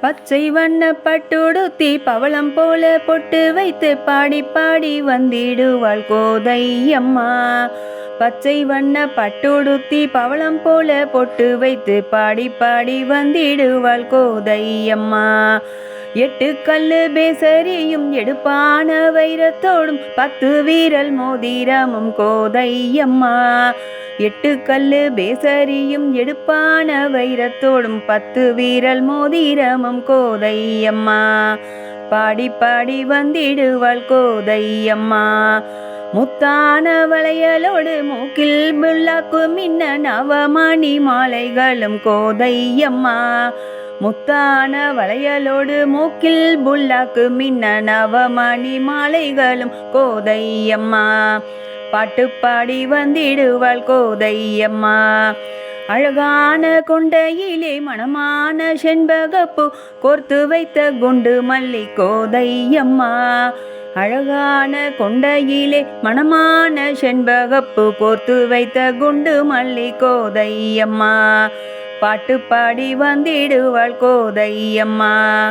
பச்சை வண்ண பட்டுடுத்தி பவளம் போல பொட்டு வைத்து பாடி பாடி வந்திடுவாள் கோதையம்மா. பச்சை வண்ண பட்டுடுத்தி பவளம் போல பொட்டு வைத்து பாடி பாடி வந்திடுவாள் கோதையம்மா. எட்டு கல்லு பேசரியும் எடுப்பான வைரத்தோடும் பத்து வீரல் மோதிரமும் கோதையம்மா. எட்டு கல்லு பேசரியும் எடுப்பான வைரத்தோடும் பத்து வீரல் மோதிரமும் கோதையம்மா. பாடி பாடி வந்திடுவாள் கோதையம்மா. முத்தான வளையலோடு மூக்கில் முள்ளாக்கு மின்ன நவமணி மாலைகளும் கோதையம்மா. முத்தான வளையலோடு மூக்கில் புல்லாக்கு மின்ன நவமணி மாலைகளும் கோதையம்மா. பாட்டு பாடி வந்திடுவாள் கோதையம்மா. அழகான கொண்டையிலே மணமான செண்பகப்பு கோர்த்து வைத்த குண்டு மல்லி கோதையம்மா. அழகான கொண்டையிலே மணமான செண்பகப்பு கோர்த்து வைத்த குண்டு மல்லி கோதையம்மா. பாட்டு பாடி வந்திடுவாள் கோதையம்மா.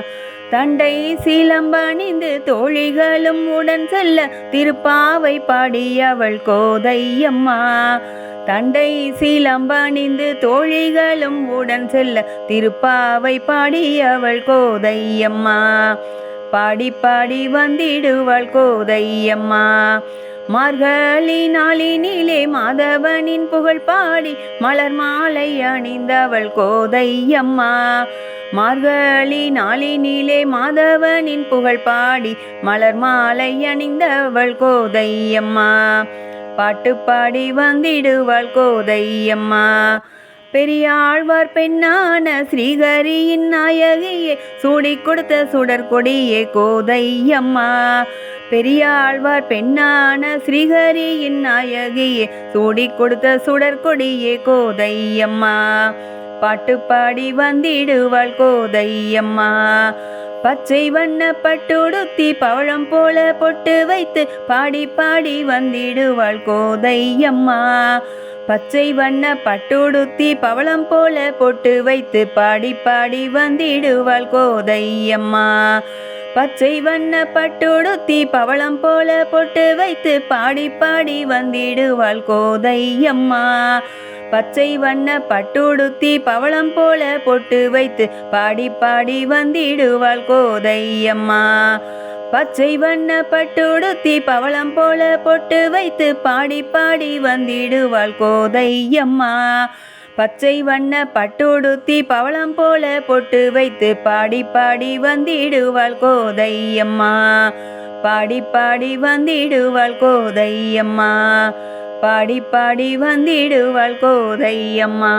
தண்டை சிலம்பணிந்து தோழிகளும் உடன் செல்ல திருப்பாவை பாடியவள் கோதையம்மா. தண்டை சிலம்பணிந்து தோழிகளும் உடன் செல்ல திருப்பாவை பாடியவள் கோதையம்மா. பாடி பாடி வந்திடுவாள் கோதையம்மா. மார்கழி நாளினிலே மாதவனின் புகழ் பாடி மலர் மாலை அணிந்தவள் கோதையம்மா. மார்கழி நாளினிலே மாதவனின் புகழ் பாடி மலர் மாலை அணிந்தவள் கோதையம்மா. பாட்டு பாடி வந்திடுவாள் கோதையம்மா. பெரியாழ்வார் பெண்ணான ஸ்ரீகரியின் நாயகியே சூடி கொடுத்த சுடற்கொடியே கோதையம்மா. பெரியாழ்வார் பெண்ணான ஸ்ரீகரியின் நாயகியே சூடி கொடுத்த சுடற்கொடியே கோதையம்மா. பாட்டு பாடி வந்திடுவாள் கோதையம்மா. பச்சை வண்ண பட்டுடுத்தி பவழம் போல பொட்டு வைத்து பாடி பாடி வந்திடுவாள் கோதையம்மா. பச்சை வண்ண பட்டுடுத்தி பவளம் போல பொட்டு வைத்து பாடி பாடி வந்திடுவாள் கோதையம்மா. பச்சை வண்ண பட்டுடுத்தி பவளம் போல பொட்டு வைத்து பாடி பாடி வந்திடுவாள் கோதையம்மா. பச்சை வண்ண பட்டுடுத்தி பவளம் போல பொட்டு வைத்து பாடி பாடி வந்திடுவாள் கோதையம்மா. பச்சை வண்ண பட்டுடுத்தி பவளம் போல பொட்டு வைத்து பாடி பாடி வந்திடுவாள் கோதையம்மா. பச்சை வண்ண பட்டுடுத்தி பவளம் போல பொட்டு வைத்து பாடி பாடி வந்திடுவாள் கோதையம்மா. பாடி பாடி வந்திடுவாள் கோதையம்மா. பாடி பாடி வந்திடுவாள் கோதையம்மா.